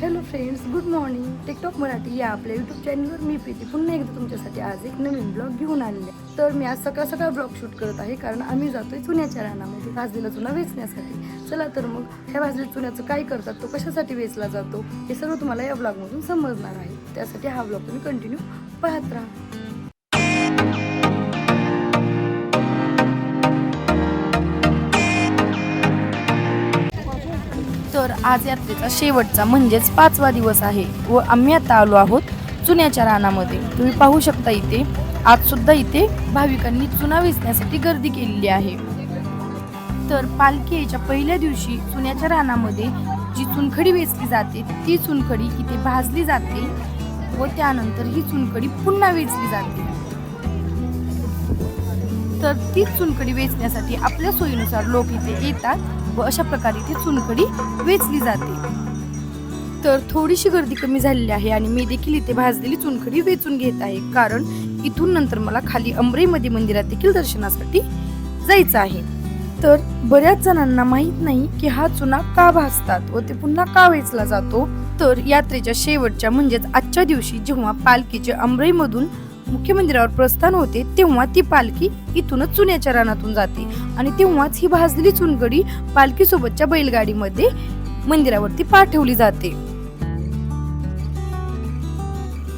Hello friends good morning TikTok Marathi या आपल्या YouTube चॅनलवर मी प्रीती. पुन्हा एकदा तुमच्यासाठी आज एक नवीन ब्लॉग घेऊन आलेले आहे. तर मी आज सकाळ सकाळ ब्लॉग शूट करत आहे कारण आम्ही जातोय चुन्याच्या रानामध्ये. भाजलेला चुना वेचण्यासाठी. चला तर मग ह्या भाजलेल्या चुन्याचं काय करतात तो कशासाठी वेचला जातो हे सर्व तुम्हाला या ब्लॉगमधून समजणार आहे. त्यासाठी हा ब्लॉग तुम्ही कंटिन्यू पाहत राहा. आज यात्रेचा शेवटचा म्हणजेच पाचवा दिवस आहे व आम्ही आता आलो आहोत चुन्याच्या रानामध्ये. तुम्ही पाहू शकता इथे आज सुद्धा इथे भाविकांनी चुना वेचण्यासाठी गर्दी केलेली आहे. तर पालखीच्या पहिल्या दिवशी चुन्याच्या रानामध्ये जी चुनखडी वेचली जाते ती चुनखडी इथे भाजली जाते व त्यानंतर ही चुनखडी पुन्हा वेचली जाते. तर ती चुनखडी वेचण्यासाठी आपल्या सोयीनुसार लोक इथे येतात व अशा प्रकारे इथे चुनखडी वेचली जाते. तर थोडीशी गर्दी कमी झालेली आहे आणि मी देखील इथे भाजलेली चुनखडी वेचून घेत आहे. कारण इथून नंतर मला खाली अंबरेमध्ये मंदिरात देखील दर्शनासाठी जायचं आहे. तर बऱ्याच जणांना माहीत नाही की हा चुना का भाजतात व ते पुन्हा का वेचला जातो? तर यात्रेच्या शेवटच्या म्हणजेच आजच्या दिवशी जेव्हा पालखीचे अंबरेमधून मुख्य मंदिरावर प्रस्थान होते तेव्हा ती पालखी इथूनच चुन्याच्या रानातून जाते. आणि तेव्हाच ही भाजलेली चुनगडी पालखी सोबतच्या बैलगाडीमध्ये मंदिरावरती पाठवली जाते.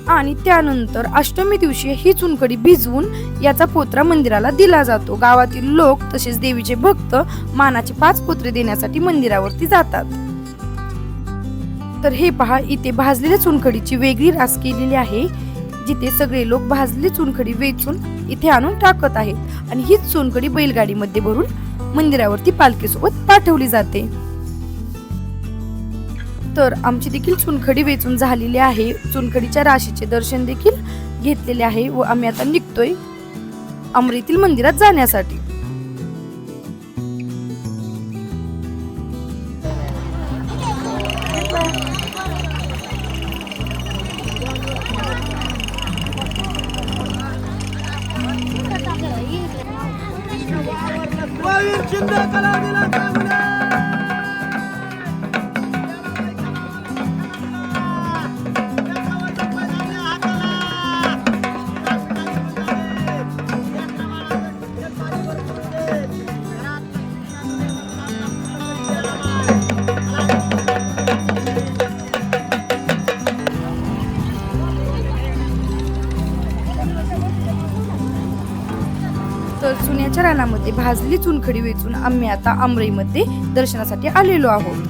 आणि त्यानंतर अष्टमी दिवशी ही चुनकडी भिजवून याचा पोत्रा मंदिराला दिला जातो. गावातील लोक तसेच देवीचे भक्त मानाचे पाच पोत्रे देण्यासाठी मंदिरावरती जातात. तर हे पहा इथे भाजलेल्या चुनखडीची वेगळी रास केलेली आहे. जिथे सगळे लोक भाजली चुनखडी वेचून इथे आणून टाकत आहेत. आणि हीच चुनखडी बैलगाडीमध्ये भरून मंदिरावरती पालखीसोबत पाठवली जाते. तर आमची देखील चुनखडी वेचून झालेली आहे. चुनखडीच्या राशीचे दर्शन देखील घेतलेले आहे व आम्ही आता निघतोय अमरीतील मंदिरात जाण्यासाठी. महावीर शिंदे कला दिला चुन्याच्या रानामध्ये भाजलेली चुनखडी वेचून आम्ही आता आमरईमध्ये दर्शनासाठी आलेलो आहोत.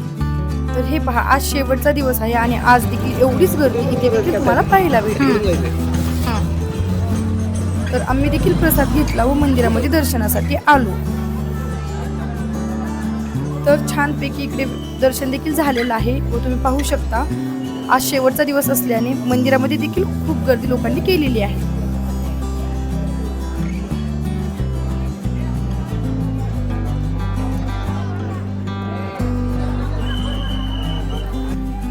तर हे पहा आज शेवटचा दिवस आहे आणि आज देखील एवढीच गर्दी इथे देखील तुम्हाला पाहायला भेटेल. तर आम्ही देखील प्रसाद घेतला व मंदिरामध्ये दर्शनासाठी आलो. तर छानपैकी इकडे दर्शन देखील झालेलं आहे व तुम्ही पाहू शकता आज शेवटचा दिवस असल्याने मंदिरामध्ये देखील खूप गर्दी लोकांनी केलेली आहे.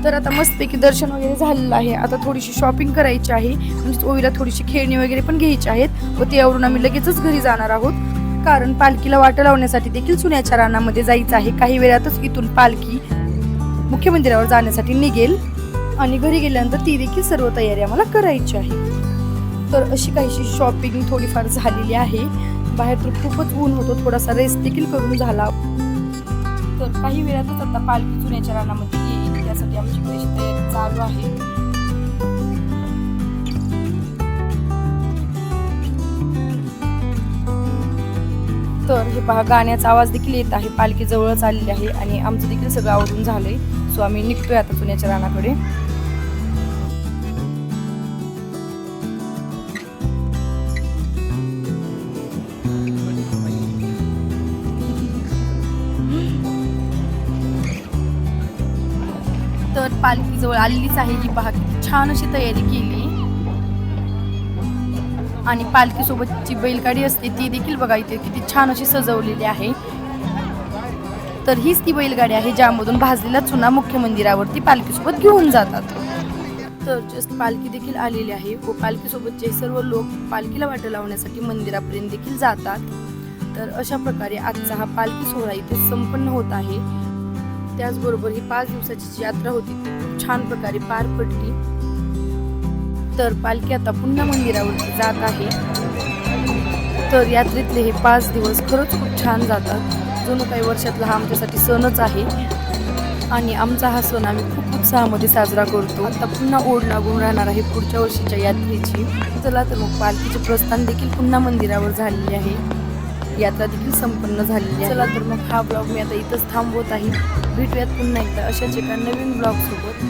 तर आता मस्तपैकी दर्शन वगैरे झालेलं आहे. आता थोडीशी शॉपिंग करायची आहे. म्हणजे ओवीला थोडीशी खेळणी वगैरे पण घ्यायची आहेत. व त्यावरून आम्ही लगेचच घरी जाणार आहोत. कारण पालखीला वाट लावण्यासाठी देखील सुन्याच्या रानामध्ये जायचं आहे. काही वेळातच इथून पालखी मुख्य मंदिरावर जाण्यासाठी निघेल. आणि घरी गेल्यानंतर ती देखील सर्व तयारी आम्हाला करायची आहे. तर अशी काहीशी शॉपिंग थोडीफार झालेली आहे. बाहेर तर खूपच ऊन होतो. थोडासा रेस्ट देखील करून झाला. तर काही वेळातच आता पालखी चुन्याच्या रानामध्ये यासाठी आमची तशी तयारी चालू आहे. तर हे पहा गाण्याचा आवाज देखील येत आहे. पालखी जवळच आलेली आहे आणि आमचं देखील सगळं आवडून झालंय. सो आम्ही निघतोय आता चुन्याच्या रानाकडे. पालखीजवळ पालखी जवळ आलेलीच आहे ही पहा किती छान अशी तयारी केली. आणि पालखी सोबतची बैलगाडी असते ती देखील बघा इथे किती छान अशी सजवलेली आहे. तर हीच ती बैलगाडी आहे ज्यामधून भाजलेला चुना मुख्य मंदिरावरती पालखीसोबत घेऊन जातात. तर जस्ट पालखी देखील आलेली आहे. व पालखीसोबतचे सर्व लोक पालखीला वाट लावण्यासाठी मंदिरापर्यंत देखील जातात. तर अशा प्रकारे आजचा हा पालखी सोहळा इथे संपन्न होत आहे. त्याचबरोबर ही पाच दिवसाची जी यात्रा होती ती खूप छान प्रकारे पार पडली. तर पालखी आता पुन्हा मंदिरावरती जात आहे. तर यात्रेतले हे पाच दिवस खरंच खूप छान जातात. जणू काही वर्षातला हा आमच्यासाठी सणच आहे. आणि आमचा हा सण आम्ही खूप उत्साहामध्ये साजरा करतो. आता पुन्हा ओढ लागून राहणार आहे पुढच्या वर्षीच्या यात्रेची. चला तर मग पालखीचे प्रस्थान देखील पुन्हा मंदिरावर झालेले आहे. यात्रा देखील संपन्न झालेली आहे. चला तर मग हा ब्लॉग मी आता इथंच थांबवत आहे. भेटूयात पुन्हा एकदा अशाच एका नवीन ब्लॉग सोबत